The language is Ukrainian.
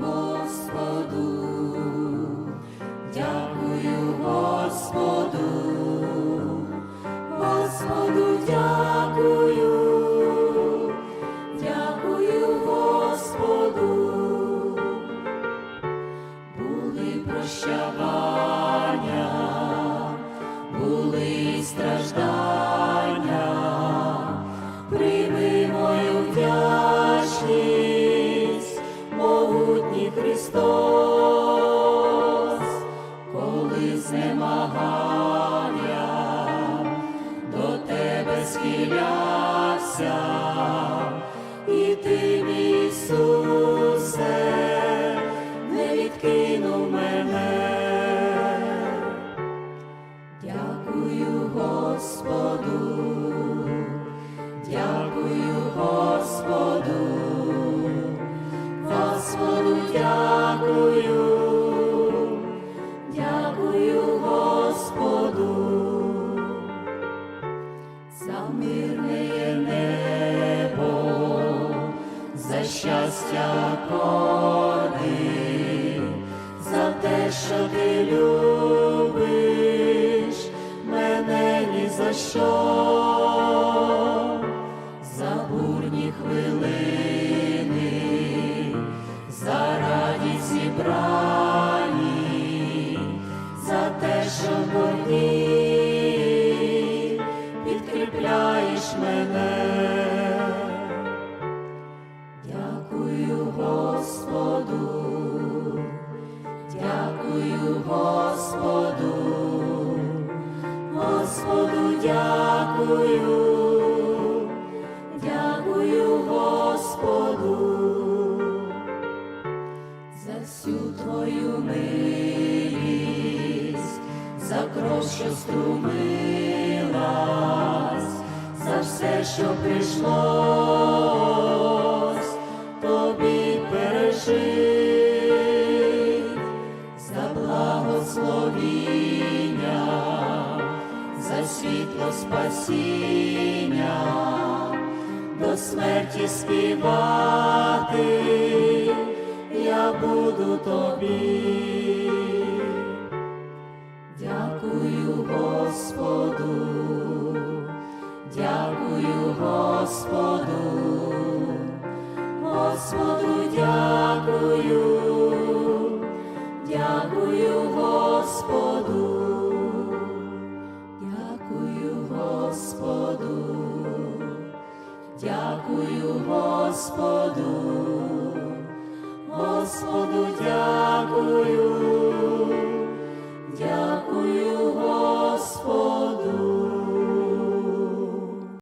Господу, дякую Господу, Господу дякую, Христос, коли знемагав до тебе схилявся, і ти, мій не відкинув мене. Дякую Господу, дякую мирне небо, за щастя коди, за те, що ти любиш мене ні за що, за бурні хвилини, за радість і зібрані, мене. Дякую Господу, дякую Господу, Господу дякую, дякую Господу, за всю твою милість, за кров, що струмилась, що прийшлось, тобі пережив, за благословіння, за світло спасіння, до смерті співати я буду тобі. Дякую Господу, Господу дякую, дякую Господу, дякую Господу, дякую Господу, Господу дякую.